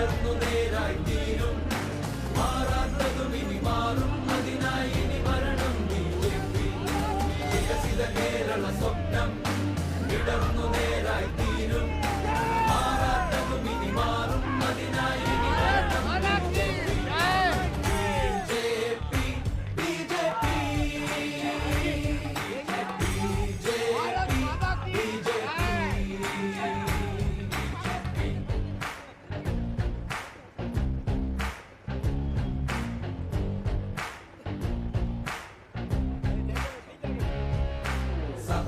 ഉയർന്നു നേരായി തീരും മാറാത്തതും ഇനി മാറും. അതിനായി ഇനി മരണം ബി ജെ വികസിത കേരള സ്വപ്നം വിടർന്നു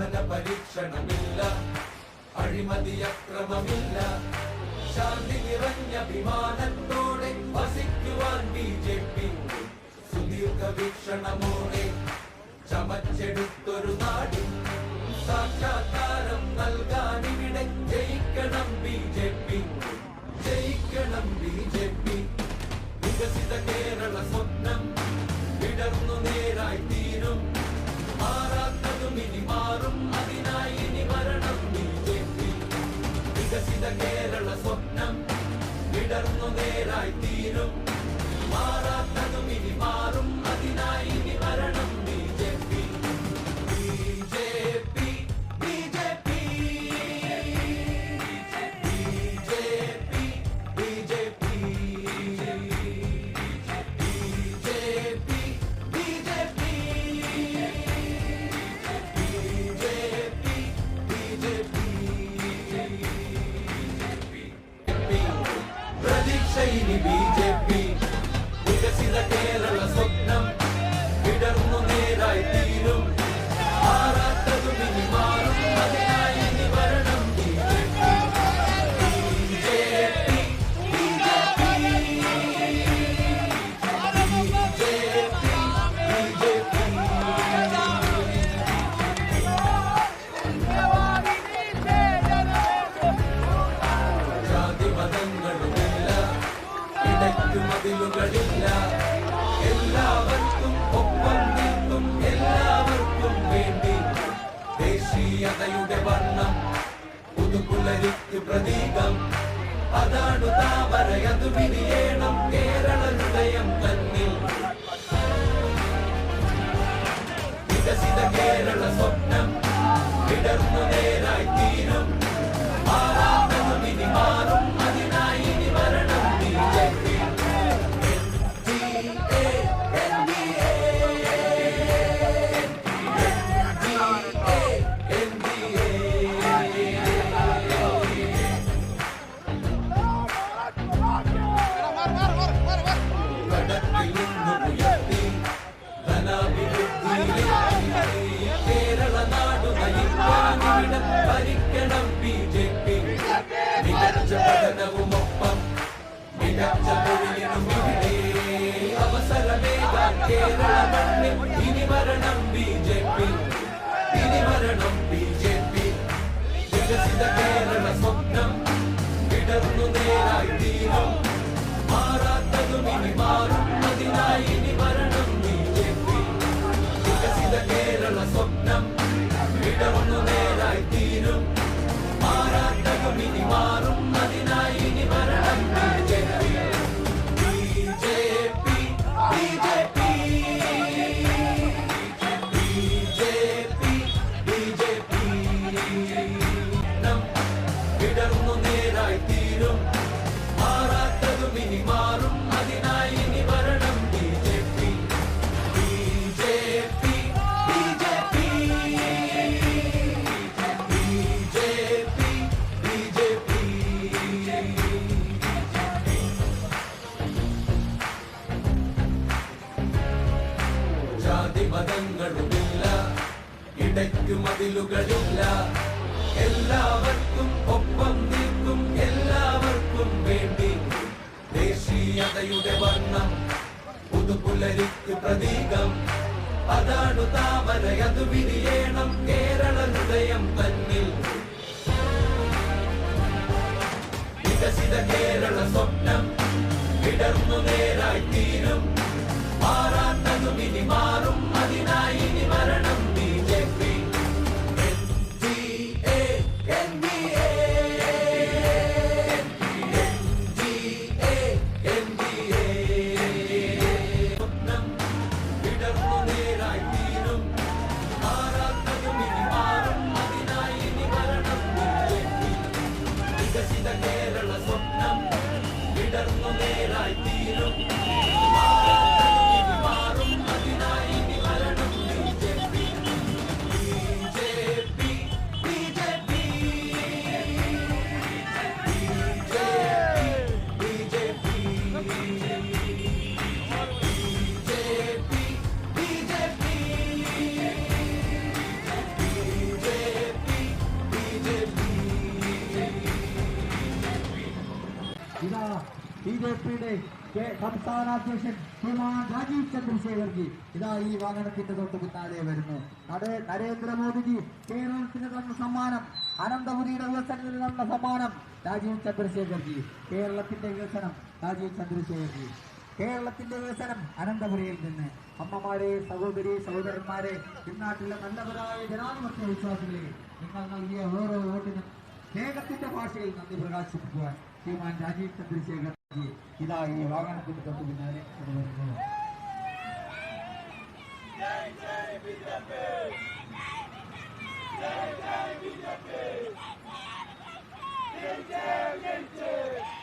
സാധന പരീക്ഷണമില്ല. അഴിമതിയക്രമമില്ല ശാന്തി നിറഞ്ഞ വിമാനത്തോടെ വസിക്കുവാൻ ബി ജെ പി സുദീർഘ വീക്ഷണമോടെ ചമച്ചെടുത്തൊരു നാടിൻ സാക്ഷാത്കാരം നൽകാൻ ഇവിടെ ജയിക്കണം ബി ജെ പി. ജയിക്കണം ബി ജെ പി. വികസിത കേരളം വിടർന്നു നേരായി തീരും. ശക്തി പ്രതീകം. അതാണു താമരയതു വിരിയേണം കേരള ഹൃദയം തന്നിൽ. വികസിത കേരള സ്വപ്നം വിടർന്നു നേരായി കേരള നാടു നയിക്കാനിടം ഭരിക്കണം ബി ജെ പി. മികച്ച പഠനവും ഒപ്പം മികച്ച തൊഴിലിനും ഇവിടെ കേരള ഇനി വരണം. താമരയുടെ വർണം പുതുപുലരിക്ക് പ്രതീകം. അതാണു താമര അത് വിരിയേണം കേരള ഹൃദയം തന്നിൽ. വികസിത കേരള സ്വപ്നം വിടർന്നു നേരായി വികസിത കേരള സ്വപ്നം വിടർന്നു നേരായി തീരും. ഇതാ ബി ജെ പിയുടെ സംസ്ഥാന അധ്യക്ഷൻ ശ്രീമാൻ രാജീവ് ചന്ദ്രശേഖർജി. ഇതാ ഈ വാഹനത്തിന്റെ തൊട്ട് പിന്നാലെ വരുന്നു. നരേ- നരേന്ദ്രമോദിജി കേരളത്തിന് തന്ന സമ്മാനം അനന്തപുരിയുടെ വികസനത്തിന് തന്ന സമ്മാനം രാജീവ് ചന്ദ്രശേഖർജി. കേരളത്തിന്റെ വികസനം രാജീവ് ചന്ദ്രശേഖർജി. കേരളത്തിന്റെ വികസനം അനന്തപുരിയിൽ നിന്ന്. അമ്മമാരെ സഹോദരി സഹോദരന്മാരെ ഇന്നാട്ടിലെ നല്ലവരായ ജനാധിപത്യ വിശ്വാസികളെ നിങ്ങൾ നൽകിയ ഓരോ വോട്ടിനും സ്നേഹത്തിന്റെ ഭാഷയിൽ നന്ദി പ്രകാശിപ്പിക്കുവാൻ ശ്രീമാൻ രാജീവ് ചന്ദ്രശേഖർ ജി ഇതാ ഈ വാഹനത്തിന് തൊട്ട് പിന്നാലെ കൊണ്ടുവരുന്നു Hey,